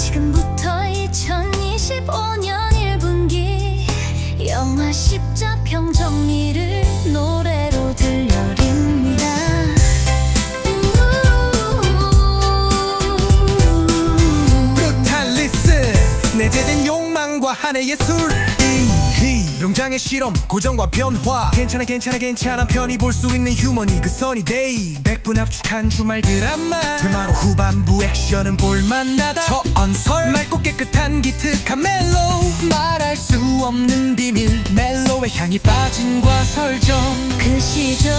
지금부터 2025년 1분기 영화 십자평 정리를 노래로 욕망과 한해 예술 이 용장의 실험 고정과 변화. 괜찮아 괜찮아 괜찮아. 편히 볼 수 있는 휴머니 그 선이 데이 100분 압축한 주말 드라마. 드마로 후반부 액션은 볼만하다. 저 언설 맑고 깨끗한 기특한 멜로우. 말할 수 없는 비밀 멜로의 향이 빠진 과 설정 그 시절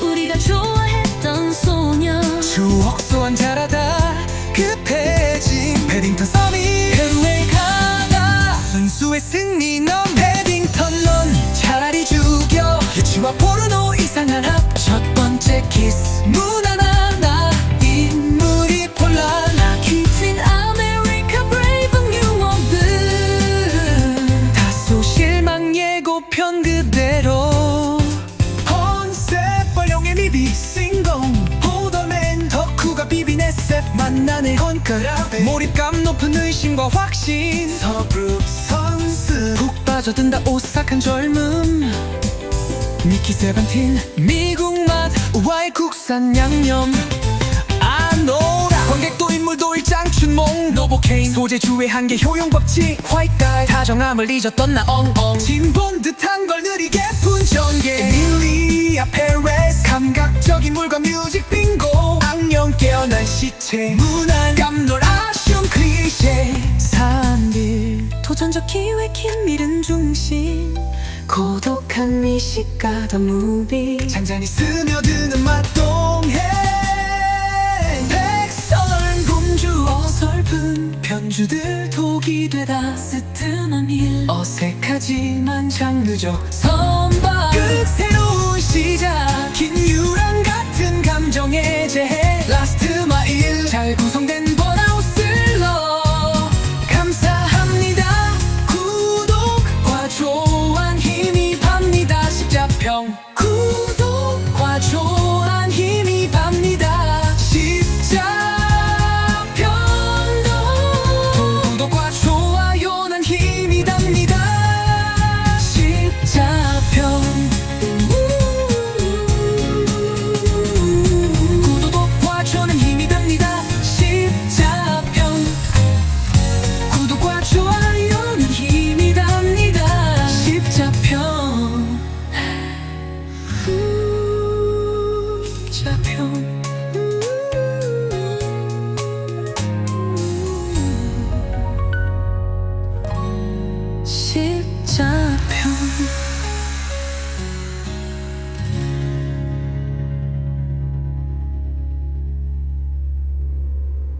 우리가 좋아했던 소녀. 추억 소환 잘하다 급해진. 패딩턴 썸이 LA 가다 순수의 승리 넌패 딩턴 넌 차라리 죽여. 유치와 포르노 이상한 합. 첫 번째 키스. 무난한 나. 인물이 폴라 퀸틴 아메리카 브레이브 뉴워드 다소 실망 예고편 그대로. 컨셉 벌령의 미비 싱공 보더맨 덕후가 비빈 SF 만나는 건가라. 몰입감 높은 의심과 확신. 서브룹 선수. 푹 빠져든다 오싹한 젊음. 미키 세븐틴 미국 맛 우아의 국산 양념. 아노라 관객도 인물도 일장춘몽. 노보케인 소재 주의 한계 효용 법칙 화이트가이. 다정함을 잊었던 나 엉엉. 진본 듯한 걸 느리게 푼 전개. 에밀리아 페레스 감각적인 물과 뮤직 빙고. 악령 깨어난 시체. 무난 깜놀 아쉬운 클리셰 산들 도전적 기획 긴밀은 중심. 고독한 미식가 더 무비. 잔잔히 스며드는 맛동해 백설 공주 어설픈 편주들 독이 되다. 스트만 일. 어색하지만 장르적 선박 자평